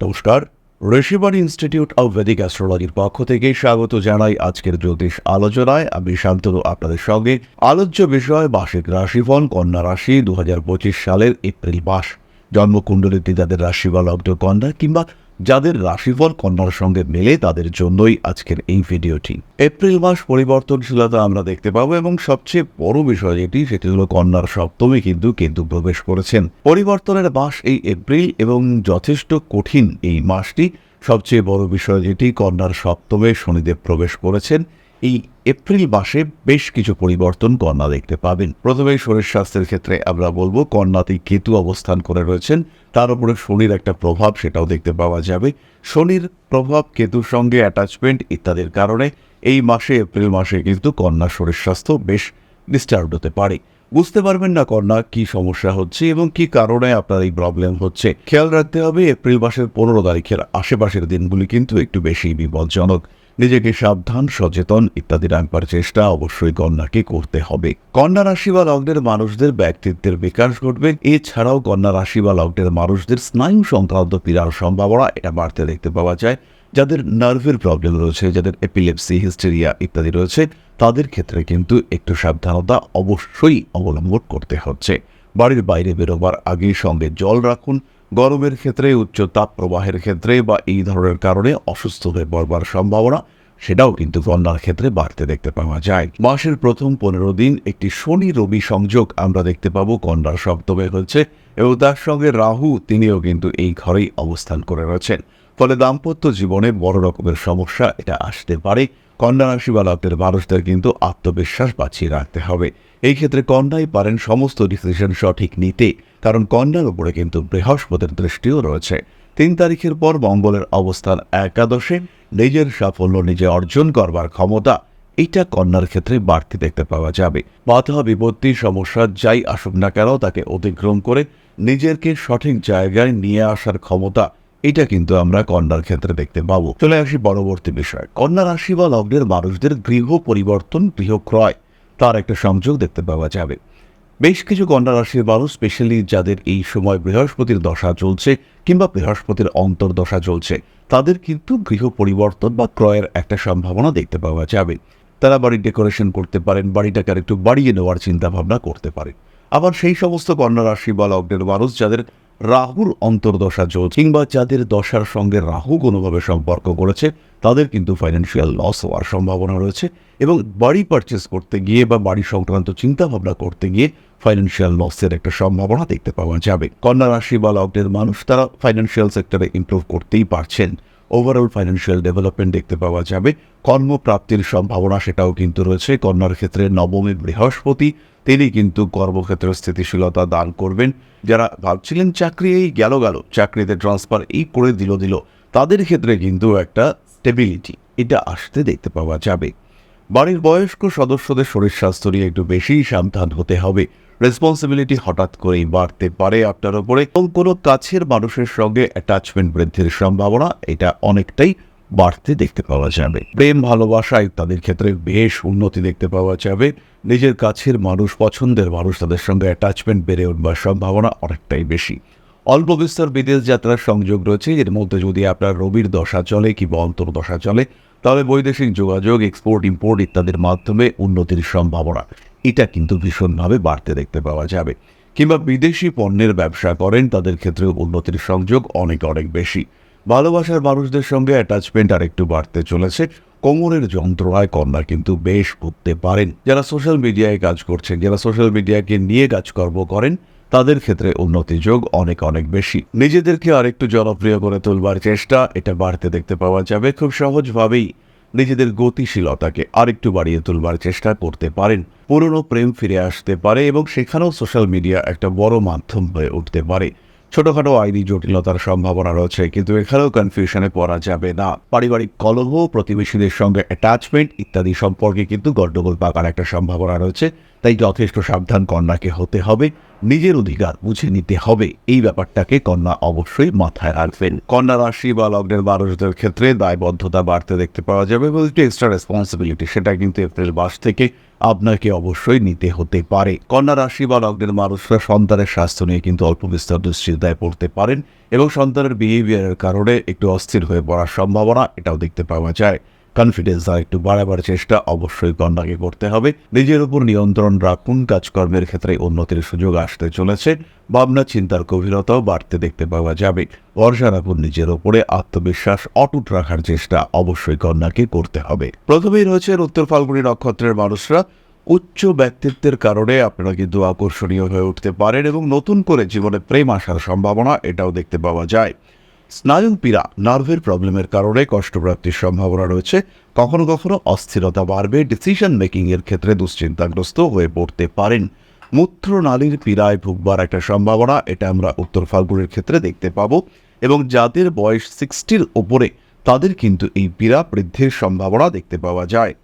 নমস্কার। Rishibani institute of Vedic অ্যাস্ট্রোলজির পক্ষ থেকে স্বাগত জানাই আজকের জ্যোতিষ আলোচনায়। আমি শান্তনু, আপনাদের সঙ্গে। আলোচ্য বিষয়, মাসিক রাশিফল, কন্যা রাশি দু হাজার পঁচিশ সালের এপ্রিল মাস। জন্মকুণ্ডলীতে যাদের রাশি বা লগ্ন কন্যা কিংবা যাদের রাশিফল কন্যার সঙ্গে মেলে তাদের জন্যই আজকের এই ভিডিওটি। এপ্রিল মাস পরিবর্তনশীলতা আমরা দেখতে পাবো এবং সবচেয়ে বড় বিষয় যেটি, সেটি হলো কন্যার সপ্তমী কিন্তু কেতু প্রবেশ করেছেন। পরিবর্তনের মাস এই এপ্রিল এবং যথেষ্ট কঠিন এই মাসটি। সবচেয়ে বড় বিষয় যেটি, কন্যার সপ্তমে শনিদেব প্রবেশ করেছেন। এই এপ্রিল মাসে বেশ কিছু পরিবর্তন কন্যা দেখতে পাবেন। প্রথমেই শরীর স্বাস্থ্যের ক্ষেত্রে আমরা বলব কন্যাতেই কেতু অবস্থান করে রয়েছেন। তার উপরে শনির একটা প্রভাব সেটাও দেখতে পাওয়া যাবে। শনির প্রভাব, কেতুর সঙ্গে অ্যাটাচমেন্ট ইত্যাদির কারণে এই মাসে, এপ্রিল মাসে কিন্তু কন্যা শরীর স্বাস্থ্য বেশ ডিস্টার্ব হতে পারে। বুঝতে পারবেন না কন্যা কি সমস্যা হচ্ছে এবং কি কারণে আপনার এই প্রবলেম হচ্ছে। খেয়াল রাখতে হবে, এপ্রিল মাসের পনেরো তারিখের আশেপাশের দিনগুলি কিন্তু একটু বেশি বিপজ্জনক। নিজেকে সাবধান, সচেতন ইত্যাদি রাখবার চেষ্টা অবশ্যই কন্যাকে করতে হবে। কন্যা রাশি বা লগ্নের মানুষদের ব্যক্তিত্বের বিকাশ ঘটবে। এছাড়াও কন্যা রাশি বা লগ্নের মানুষদের স্নায়ু সংক্রান্ত পীড়ার সম্ভাবনা এটা বাড়তে দেখতে পাওয়া যায়। যাদের নার্ভের প্রবলেম রয়েছে, যাদের এপিলেপসি হিস্টেরিয়া ইত্যাদি রয়েছে, তাদের ক্ষেত্রে কিন্তু একটু সাবধানতা অবশ্যই অবলম্বন করতে হচ্ছে। বাড়ির বাইরে বেরোবার আগে সঙ্গে জল রাখুন গরমের ক্ষেত্রে, উচ্চ তাপ প্রবাহের ক্ষেত্রে বা এই ধরনের কারণে অসুস্থ হয়ে পড়বার সম্ভাবনা, সেটাও কিন্তু কন্যার ক্ষেত্রে বাড়তে দেখতে পাওয়া যায়। মাসের প্রথম পনেরো দিন একটি শনি রবি সংযোগ আমরা দেখতে পাবো, কন্যার সপ্তমে হচ্ছে এবং তার সঙ্গে রাহু তিনিও কিন্তু এই ঘরেই অবস্থান করে রয়েছেন। ফলে দাম্পত্য জীবনে বড় রকমের সমস্যা এটা আসতে পারে। কন্যা রাশি বা মানুষদের কিন্তু আত্মবিশ্বাস বাঁচিয়ে রাখতে হবে। এই ক্ষেত্রে কন্যাই পারেন সমস্ত ডিসিশন সঠিক নিতে। কারণ কন্যার উপরে কিন্তু বৃহস্পতির দৃষ্টিও রয়েছে। তিন তারিখের পর মঙ্গলের অবস্থান একাদশে, নিজের সাফল্য নিজে অর্জন করবার ক্ষমতা, এটা কন্যার ক্ষেত্রে বাড়তি দেখতে পাওয়া যাবে। বাধা, বিপত্তি, সমস্যা যাই আসুক না কেন তাকে অতিক্রম করে নিজেরকে সঠিক জায়গায় নিয়ে আসার ক্ষমতা, এটা কিন্তু আমরা কন্যার ক্ষেত্রে দেখতে পাবো। চলে আসি পরবর্তী বিষয়। কন্যা রাশি বা লগ্নের মানুষদের গৃহ পরিবর্তন, গৃহ ক্রয়, তার একটা সংযোগ দেখতে পাওয়া যাবে। বেশ কিছু কন্যা রাশির মানুষ, স্পেশালি যাদের এই সময় বৃহস্পতির দশা চলছে কিংবা বৃহস্পতির অন্তর্দশা চলছে, তাদের কিন্তু গৃহ পরিবর্তন বা ক্রয়ের একটা সম্ভাবনা দেখতে পাওয়া যাবে। তারা বাড়ির ডেকোরেশন করতে পারেন, বাড়িটাকে আর একটু বাড়িয়ে নেওয়ার চিন্তাভাবনা করতে পারেন। আবার সেই সমস্ত কন্যা রাশি বা লগ্নের মানুষ, যাদের রাহুর অন্তর্দশা চলছে কিংবা যাদের দশার সঙ্গে রাহু কোনোভাবে সম্পর্ক করেছে, তাদের কিন্তু ফাইন্যান্সিয়াল লস হওয়ার সম্ভাবনা রয়েছে এবং বাড়ি পারচেস করতে গিয়ে বা বাড়ি সংক্রান্ত চিন্তাভাবনা করতে গিয়ে ফাইন্যান্সিয়াল লসের একটা সম্ভাবনা দেখতে পাওয়া যাবে। কন্যা রাশি বা লগ্নের মানুষ তারা ফাইন্যান্সিয়াল সেক্টরে ইমপ্রুভ করতেই পারছেন। ওভারঅল ফাইন্যান্সিয়াল ডেভেলপমেন্ট দেখতে পাওয়া যাবে। কর্মপ্রাপ্তির সম্ভাবনা সেটাও কিন্তু রয়েছে। কন্যার ক্ষেত্রে নবমী বৃহস্পতি, তিনি কিন্তু কর্মক্ষেত্রে স্থিতিশীলতা দান করবেন। যারা ভাবছিলেন চাকরি এই গেল গেল, চাকরিতে ট্রান্সফার এই করে দিল দিল, তাদের ক্ষেত্রে কিন্তু একটা স্টেবিলিটি এটা আসতে দেখতে পাওয়া যাবে। বাড়ির বয়স্ক সদস্যদের শরীর স্বাস্থ্য নিয়ে একটু বেশিই সাবধান হতে হবে। রেসপন্সিবিলিটি হঠাৎ করেই বাড়তে পারে আপনার ওপরে এবং কোনো কাছের মানুষের সঙ্গে অ্যাটাচমেন্ট বৃদ্ধির সম্ভাবনা এটা অনেকটাই বাড়তে দেখতে পাওয়া যাবে। প্রেম, ভালোবাসা ইত্যাদির ক্ষেত্রে বেশ উন্নতি দেখতে পাওয়া যাবে। নিজের কাছের মানুষ, পছন্দের মানুষ তাদের সঙ্গে অ্যাটাচমেন্ট বেড়ে উঠবার সম্ভাবনা অনেকটাই বেশি। অল্প বিস্তর বিদেশ যাত্রার সংযোগ রয়েছে। এর মধ্যে যদি আপনার রবির দশা চলে কিংবা অন্তর দশা চলে তাহলে বৈদেশিক যোগাযোগ এক্সপোর্ট ইম্পোর্ট ইত্যাদির মাধ্যমে উন্নতির সম্ভাবনা। এটা কিন্তু ভীষণভাবে বাড়তে দেখতে পাওয়া যাবে। কিংবা বিদেশি পণ্যের ব্যবসা করেন, তাদের ক্ষেত্রে উন্নতির সংযোগ অনেক অনেক বেশি। ভালোবাসার মানুষদের সঙ্গে অ্যাটাচমেন্ট আর একটু বাড়তে চলেছে। কোমরের যন্ত্রণায় কন্যা কিন্তু বেশ ভুগতে পারেন। যারা সোশ্যাল মিডিয়ায় কাজ করছেন, যারা সোশ্যাল মিডিয়াকে নিয়ে কাজকর্ম করেন তাদের ক্ষেত্রে উন্নতি যোগ অনেক অনেক বেশি। নিজেদেরকে আরেকটু জনপ্রিয় করে তুলবার চেষ্টা, এটা বাড়তে দেখতে পাওয়া যাবে। খুব সহজভাবেই নিজেদের গতিশীলতাকে আরেকটু বাড়িয়ে তুলবার চেষ্টা করতে পারেন। পুরনো প্রেম ফিরে আসতে পারে এবং সেখানেও সোশ্যাল মিডিয়া একটা বড় মাধ্যম হয়ে উঠতে পারে। ছোটখাটো আইনি জটিলতার সম্ভাবনা রয়েছে, কিন্তু এখানেও কনফিউশনে পড়া যাবে না। পারিবারিক কলহ, প্রতিবেশীদের সঙ্গে অ্যাটাচমেন্ট ইত্যাদি সম্পর্কে কিন্তু গণ্ডগোল পাকার একটা সম্ভাবনা রয়েছে, তাই যথেষ্ট সাবধান কন্যাকে হতে হবে, নিজের অধিকার বুঝে নিতে হবে। এই ব্যাপারটাকে কন্যা অবশ্যই মাথায় রাখবেন। কন্যা রাশি বা লগ্নের মানুষদের ক্ষেত্রে দায়বদ্ধতা বাড়তে দেখতে পাওয়া যাবে, এবং একটু এক্সট্রা রেসপন্সিবিলিটি সেটা কিন্তু এপ্রিল মাস থেকে আপনাকে অবশ্যই নিতে হতে পারে। কন্যা রাশি বা লগ্নের মানুষরা সন্তানের স্বাস্থ্য নিয়ে কিন্তু অল্প বিস্তর দুশ্চিন্তায় পড়তে পারেন এবং সন্তানের বিহেভিয়ারের কারণে একটু অস্থির হয়ে পড়ার সম্ভাবনা এটাও দেখতে পাওয়া যায়। কনফিডেন্স আর একটু বাড়াবার চেষ্টা অবশ্যই কন্যাকে করতে হবে। নিজের উপর নিয়ন্ত্রণ রাখুন, কাজকর্মের ক্ষেত্রে উন্নতির সুযোগ আসতে চলেছে। ভাবনা, চিন্তার গভীরতাও বাড়তে দেখতে পাওয়া যাবে। ভরসা রাখুন নিজের ওপরে আত্মবিশ্বাস অটুট রাখার চেষ্টা অবশ্যই কন্যাকে করতে হবে। প্রথমেই রয়েছে উত্তর ফাল্গুনী নক্ষত্রের মানুষরা। উচ্চ ব্যক্তিত্বের কারণে আপনারা কিন্তু আকর্ষণীয় হয়ে উঠতে পারেন এবং নতুন করে জীবনে প্রেম আসার সম্ভাবনা, এটাও দেখতে পাওয়া যায়। স্নায়ু পীড়া, নার্ভের প্রবলেমের কারণে কষ্টপ্রাপ্তির সম্ভাবনা রয়েছে। কখনো কখনো অস্থিরতা বাড়বে ডিসিশন মেকিং এর ক্ষেত্রে দুশ্চিন্তাগ্রস্ত হয়ে পড়তে পারেন। মূত্রনালীর পীড়ায় ভুগবার একটা সম্ভাবনা, এটা আমরা উত্তর ফাল্গুনের ক্ষেত্রে দেখতে পাবো। এবং যাদের বয়স সিক্সটির ওপরে তাদের কিন্তু এই পীড়া বৃদ্ধির সম্ভাবনা দেখতে পাওয়া যায়।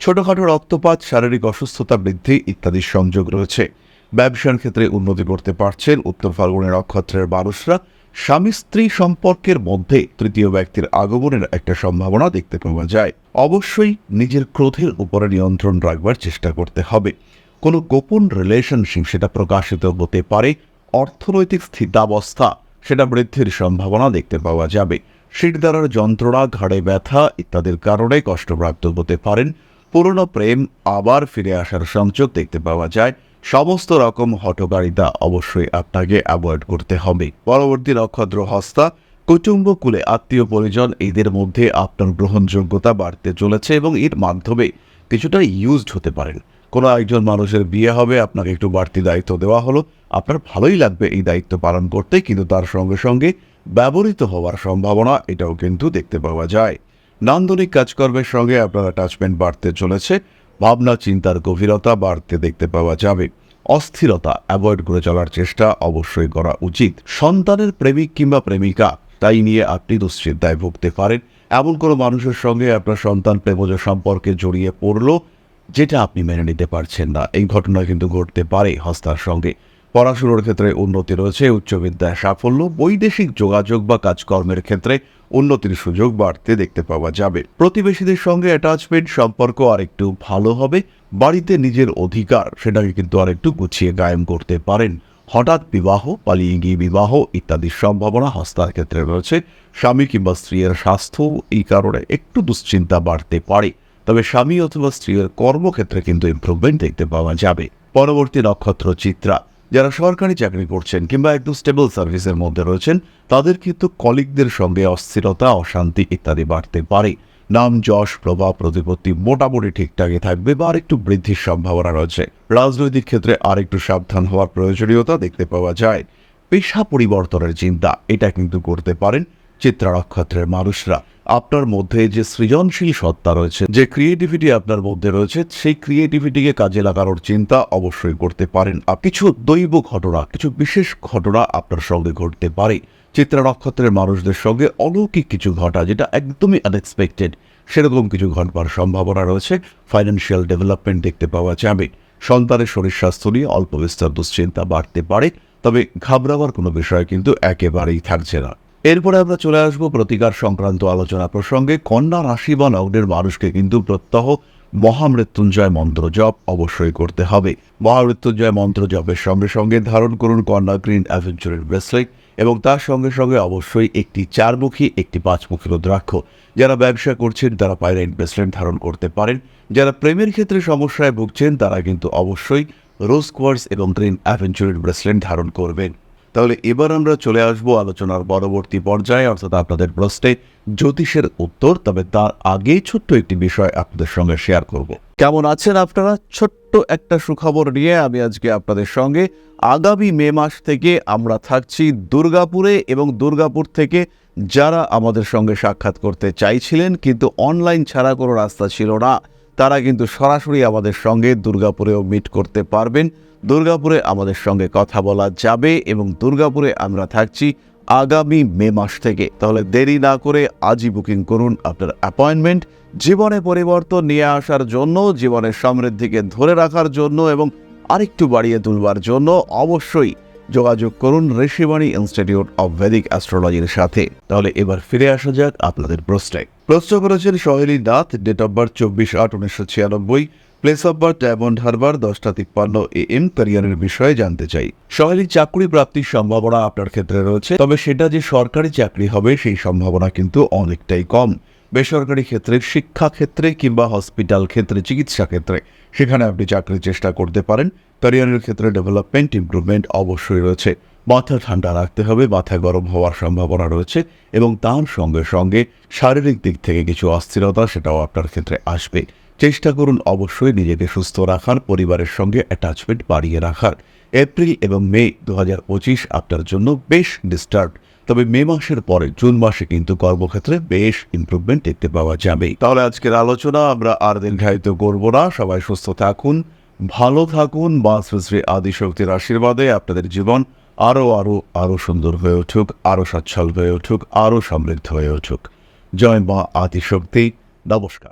ছোটখাটো রক্তপাত, শারীরিক অসুস্থতা বৃদ্ধি ইত্যাদির সংযোগ রয়েছে। ব্যবসার ক্ষেত্রে উন্নতি করতে পারছেন উত্তর ফাল্গুনের নক্ষত্রের মানুষরা। স্বামী স্ত্রী সম্পর্কের মধ্যে তৃতীয় ব্যক্তির আগমনের একটা সম্ভাবনা দেখতে পাওয়া যায়। অবশ্যই নিজের ক্রোধের উপরে নিয়ন্ত্রণ রাখবার চেষ্টা করতে হবে। কোনো গোপন রিলেশনশিপ সেটা প্রকাশিত হতে পারে, অর্থনৈতিক স্থিতাবস্থা সেটা বৃদ্ধির সম্ভাবনা দেখতে পাওয়া যাবে। শিরদারার যন্ত্রণা, ঘাড়ে ব্যথা ইত্যাদির কারণে কষ্টপ্রাপ্ত হতে পারেন। পুরনো প্রেম আবার ফিরে আসার সংযোগ দেখতে পাওয়া যায়। সমস্ত রকম হটকারিতা অবশ্যই আপনাকে অ্যাভয়েড করতে হবে। পরবর্তী নক্ষত্র হস্তা কুটুম্ব কুলে আত্মীয় পরিজন, এদের মধ্যে আপনার গ্রহণযোগ্যতা বাড়তে চলেছে এবং এর মাধ্যমে কিছুটা ইউজড হতে পারেন। কোনো একজন মানুষের বিয়ে হবে, আপনাকে একটু বাড়তি দায়িত্ব দেওয়া হলো, আপনার ভালোই লাগবে এই দায়িত্ব পালন করতে, কিন্তু তার সঙ্গে সঙ্গে ব্যবহৃত হওয়ার সম্ভাবনা, এটাও কিন্তু দেখতে পাওয়া যায়। নান্দনিক কাজকর্মের সঙ্গে আপনার অ্যাটাচমেন্ট বাড়তে চলেছে ভাবনা, চিন্তার গভীরতা বাড়তে দেখতে পাওয়া যাবে। অস্থিরতা অ্যাভয়েড করে চলার চেষ্টা অবশ্যই করা উচিত। সন্তানের প্রেমিক কিংবা প্রেমিকা, তাই নিয়ে আপনি দুশ্চিন্তায় ভুগতে পারেন। এমন কোনো মানুষের সঙ্গে আপনার সন্তান প্রেমজ সম্পর্কে জড়িয়ে পড়ল, যেটা আপনি মেনে নিতে পারছেন না। এই ঘটনা কিন্তু ঘটতে পারে হস্তার সঙ্গে। পড়াশুনোর ক্ষেত্রে উন্নতি রয়েছে উচ্চ বিদ্যায় সাফল্য, বৈদেশিক যোগাযোগ বা কাজকর্মের ক্ষেত্রে উন্নতির সুযোগ বাড়তে দেখতে পাওয়া যাবে। প্রতিবেশীদের সঙ্গে অ্যাটাচমেন্ট সম্পর্ক আরেকটু ভালো হবে, বাড়িতে নিজের অধিকার সেটাকে কিন্তু আরেকটু গুছিয়ে কায়েম করতে পারেন। হঠাৎ বিবাহ, পালিয়ে গিয়ে বিবাহ ইত্যাদির সম্ভাবনা হস্তার ক্ষেত্রে রয়েছে, স্বামী কিংবা স্ত্রীর স্বাস্থ্য এই কারণে একটু দুশ্চিন্তা বাড়তে পারে। তবে স্বামী অথবা স্ত্রীর কর্মক্ষেত্রে কিন্তু ইমপ্রুভমেন্ট দেখতে পাওয়া যাবে। পরবর্তী নক্ষত্র চিত্রা যারা সরকারি চাকরি করছেন কিংবা একটু স্টেবল সার্ভিসের মধ্যে রয়েছেন, তাদের কিন্তু কলিগদের সঙ্গে অস্থিরতা, অশান্তি ইত্যাদি বাড়তে পারে। নাম, যশ, প্রভাব, প্রতিপত্তি মোটামুটি ঠিকঠাকই থাকবে বা আরেকটু বৃদ্ধির সম্ভাবনা রয়েছে। রাজনৈতিক ক্ষেত্রে আরেকটু সাবধান হওয়ার প্রয়োজনীয়তা দেখতে পাওয়া যায়। পেশা পরিবর্তনের চিন্তা, এটা কিন্তু করতে পারেন। চিত্রা নক্ষত্রের মানুষরা। আপনার মধ্যে যে সৃজনশীল সত্তা রয়েছে, যে ক্রিয়েটিভিটি আপনার মধ্যে রয়েছে, সেই ক্রিয়েটিভিটিকে কাজে লাগানোর চিন্তা অবশ্যই করতে পারেন। কিছু দৈব ঘটনা, কিছু বিশেষ ঘটনা আপনার সঙ্গে ঘটতে পারে। চিত্রা নক্ষত্রের মানুষদের সঙ্গে অলৌকিক কিছু ঘটা, যেটা একদমই আনএক্সপেক্টেড সেরকম কিছু ঘটবার সম্ভাবনা রয়েছে। ফাইন্যান্সিয়াল ডেভেলপমেন্ট দেখতে পাওয়া যাবে। সন্তানের শরীর স্বাস্থ্য নিয়ে অল্প বিস্তর দুশ্চিন্তা বাড়তে পারে, তবে ঘাবড়াবার কোনো বিষয় কিন্তু একেবারেই থাকছে না। এরপরে আমরা চলে আসব প্রতিকার সংক্রান্ত আলোচনা প্রসঙ্গে। কন্যা রাশি বা লগ্নের মানুষকে কিন্তু প্রত্যহ মহামৃত্যুঞ্জয় মন্ত্র জপ অবশ্যই করতে হবে। মহামৃত্যুঞ্জয় মন্ত্র জপের সঙ্গে সঙ্গে ধারণ করুন কন্যা গ্রিন অ্যাভেঞ্চারের ব্রেসলেট এবং তার সঙ্গে সঙ্গে অবশ্যই একটি চারমুখী, একটি পাঁচমুখী রুদ্রাক্ষ। যারা ব্যবসা করছেন, তারা পাইরাইট ব্রেসলেট ধারণ করতে পারেন। যারা প্রেমের ক্ষেত্রে সমস্যায় ভুগছেন, তারা কিন্তু অবশ্যই রোজ কোয়ার্স এবং গ্রিন অ্যাভেঞ্চারের ব্রেসলেট ধারণ করবেন। তাহলে এবার আমরা চলে আসব আলোচনার পরবর্তী পর্যায়ে, অর্থাৎ আপনাদের প্রশ্নে জ্যোতিষের উত্তর, তবে তার আগে ছোট্ট একটি বিষয় আপনাদের সঙ্গে শেয়ার করব। কেমন আছেন আপনারা? ছোট্ট একটা সুখবর নিয়ে আমি আজকে আপনাদের সঙ্গে। আগামী মে মাস থেকে আমরা থাকছি দুর্গাপুরে এবং দুর্গাপুর থেকে যারা আমাদের সঙ্গে সাক্ষাৎ করতে চাইছিলেন, কিন্তু অনলাইন ছাড়া কোনো রাস্তা ছিল না, তারা কিন্তু সরাসরি আমাদের সঙ্গে দুর্গাপুরেও মিট করতে পারবেন। দুর্গাপুরে আমাদের সঙ্গে কথা বলা যাবে এবং দুর্গাপুরে আমরা থাকছি আগামী মে মাস থেকে। তাহলে দেরি না করে আজই বুকিং করুন আপনার অ্যাপয়েন্টমেন্ট জীবনে পরিবর্তন নিয়ে আসার জন্য, জীবনের সমৃদ্ধিকে ধরে রাখার জন্য এবং আরেকটু বাড়িয়ে তুলবার জন্য অবশ্যই যোগাযোগ করুন ঋষিবাণী ইনস্টিটিউট অব ভেদিক অ্যাস্ট্রোলজির সাথে। তাহলে এবার ফিরে আসা যাক আপনাদের প্রশ্নে। প্রশ্ন করেছেন Saheli Nath, date of birth চব্বিশ আট উনিশশো ছিয়ানব্বই। Place of birth Diamond Harbour দশটা তিপ্পান্ন এ এম ক্যারিয়ারের বিষয়ে জানতে চাই। সহজেই চাকরি প্রাপ্তির সম্ভাবনা আপনার ক্ষেত্রে রয়েছে, তবে সেটা যে সরকারি চাকরি হবে, সেই সম্ভাবনা কিন্তু অনেকটাই কম। বেসরকারি ক্ষেত্রে, শিক্ষা ক্ষেত্রে কিংবা হসপিটাল ক্ষেত্রে, চিকিৎসা ক্ষেত্রে, সেখানে আপনি চাকরির চেষ্টা করতে পারেন। ক্যারিয়ারের ক্ষেত্রে ডেভেলপমেন্ট ইমপ্রুভমেন্ট অবশ্যই রয়েছে। মাথা ঠান্ডা রাখতে হবে, মাথা গরম হওয়ার সম্ভাবনা রয়েছে এবং তার সঙ্গে সঙ্গে শারীরিক দিক থেকে কিছু অস্থিরতা, সেটাও আপনার ক্ষেত্রে আসবে। চেষ্টা করুন অবশ্যই নিজেকে সুস্থ রাখার, পরিবারের সঙ্গে অ্যাটাচমেন্ট বাড়িয়ে রাখার। এপ্রিল এবং মে দু হাজার পঁচিশ আপনার জন্য বেশ ডিস্টার্ব তবে মে মাসের পরে জুন মাসে কিন্তু কর্মক্ষেত্রে বেশ ইমপ্রুভমেন্ট দেখতে পাওয়া যাবে। তাহলে আজকের আলোচনা আমরা আর দীর্ঘায়িত করব না। সবাই সুস্থ থাকুন, ভালো থাকুন বা শ্রী আদিশক্তির আশীর্বাদে আপনাদের জীবন আরও আরও আরও সুন্দর হয়ে উঠুক, আরও সচ্ছল হয়ে উঠুক, আরও সমৃদ্ধ হয়ে উঠুক। জয় মা আদিশক্তি। নমস্কার।